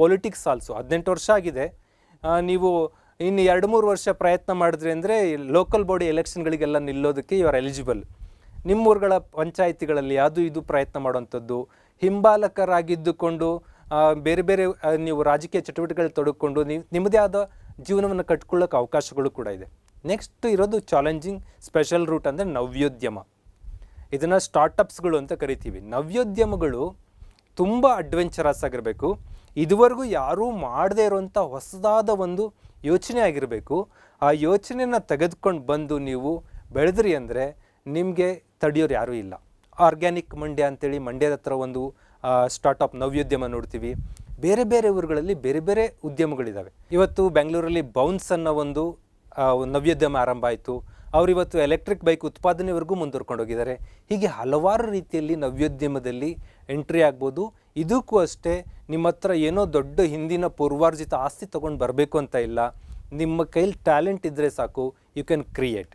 Politics also ಹದಿನೆಂಟು ವರ್ಷ ಆಗಿದೆ. ನೀವು ಇನ್ನು ಎರಡು ಮೂರು ವರ್ಷ ಪ್ರಯತ್ನ ಮಾಡಿದ್ರಿ ಅಂದರೆ ಲೋಕಲ್ ಬಾಡಿ ಎಲೆಕ್ಷನ್ಗಳಿಗೆಲ್ಲ ನಿಲ್ಲೋದಕ್ಕೆ ಯು ಆರ್ ಎಲಿಜಿಬಲ್ ನಿಮ್ಮೂರುಗಳ ಪಂಚಾಯಿತಿಗಳಲ್ಲಿ ಅದು ಇದು ಪ್ರಯತ್ನ ಮಾಡುವಂಥದ್ದು. ಹಿಂಬಾಲಕರಾಗಿದ್ದುಕೊಂಡು ಬೇರೆ ಬೇರೆ ನೀವು ರಾಜಕೀಯ ಚಟುವಟಿಕೆಗಳು ತೊಡಕೊಂಡು ನೀವು ನಿಮ್ಮದೇ ಆದ ಜೀವನವನ್ನು ಕಟ್ಕೊಳ್ಳೋಕೆ ಅವಕಾಶಗಳು ಕೂಡ ಇದೆ. ನೆಕ್ಸ್ಟ್ ಇರೋದು ಚಾಲೆಂಜಿಂಗ್ ಸ್ಪೆಷಲ್ ರೂಟ್ ಅಂದರೆ ನವ್ಯೋದ್ಯಮ. ಇದನ್ನು ಸ್ಟಾರ್ಟಪ್ಸ್ಗಳು ಅಂತ ಕರಿತೀವಿ. ನವ್ಯೋದ್ಯಮಗಳು ತುಂಬ ಅಡ್ವೆಂಚರಸ್ ಆಗಿರಬೇಕು. ಇದುವರೆಗೂ ಯಾರೂ ಮಾಡದೇ ಇರುವಂಥ ಹೊಸದಾದ ಒಂದು ಯೋಚನೆ ಆಗಿರಬೇಕು. ಆ ಯೋಚನೆನ ತೆಗೆದುಕೊಂಡು ಬಂದು ನೀವು ಬೆಳೆದ್ರಿ ಅಂದರೆ ನಿಮಗೆ ತಡೆಯೋರು ಯಾರೂ ಇಲ್ಲ. ಆರ್ಗ್ಯಾನಿಕ್ ಮಂಡ್ಯ ಅಂತೇಳಿ ಮಂಡ್ಯದ ಹತ್ರ ಒಂದು ಸ್ಟಾರ್ಟಪ್ ನವ್ಯೋದ್ಯಮ ನೋಡ್ತೀವಿ. ಬೇರೆ ಬೇರೆ ಊರುಗಳಲ್ಲಿ ಬೇರೆ ಬೇರೆ ಉದ್ಯಮಗಳಿದ್ದಾವೆ ಇವತ್ತು ಬೆಂಗಳೂರಲ್ಲಿ ಬೌನ್ಸ್ ಅನ್ನೋ ಒಂದು ನವ್ಯೋದ್ಯಮ ಆರಂಭ ಆಯಿತು. ಅವರು ಇವತ್ತು ಎಲೆಕ್ಟ್ರಿಕ್ ಬೈಕ್ ಉತ್ಪಾದನೆವರೆಗೂ ಮುಂದುವರ್ಕೊಂಡು ಹೋಗಿದ್ದಾರೆ. ಹೀಗೆ ಹಲವಾರು ರೀತಿಯಲ್ಲಿ ನವ್ಯೋದ್ಯಮದಲ್ಲಿ ಎಂಟ್ರಿ ಆಗ್ಬೋದು. ಇದಕ್ಕೂ ಅಷ್ಟೇ ನಿಮ್ಮ ಹತ್ರ ಏನೋ ದೊಡ್ಡ ಹಿಂದಿನ ಪೂರ್ವಾರ್ಜಿತ ಆಸ್ತಿ ತೊಗೊಂಡು ಬರಬೇಕು ಅಂತ ಇಲ್ಲ. ನಿಮ್ಮ ಕೈಲಿ ಟ್ಯಾಲೆಂಟ್ ಇದ್ದರೆ ಸಾಕು. You can create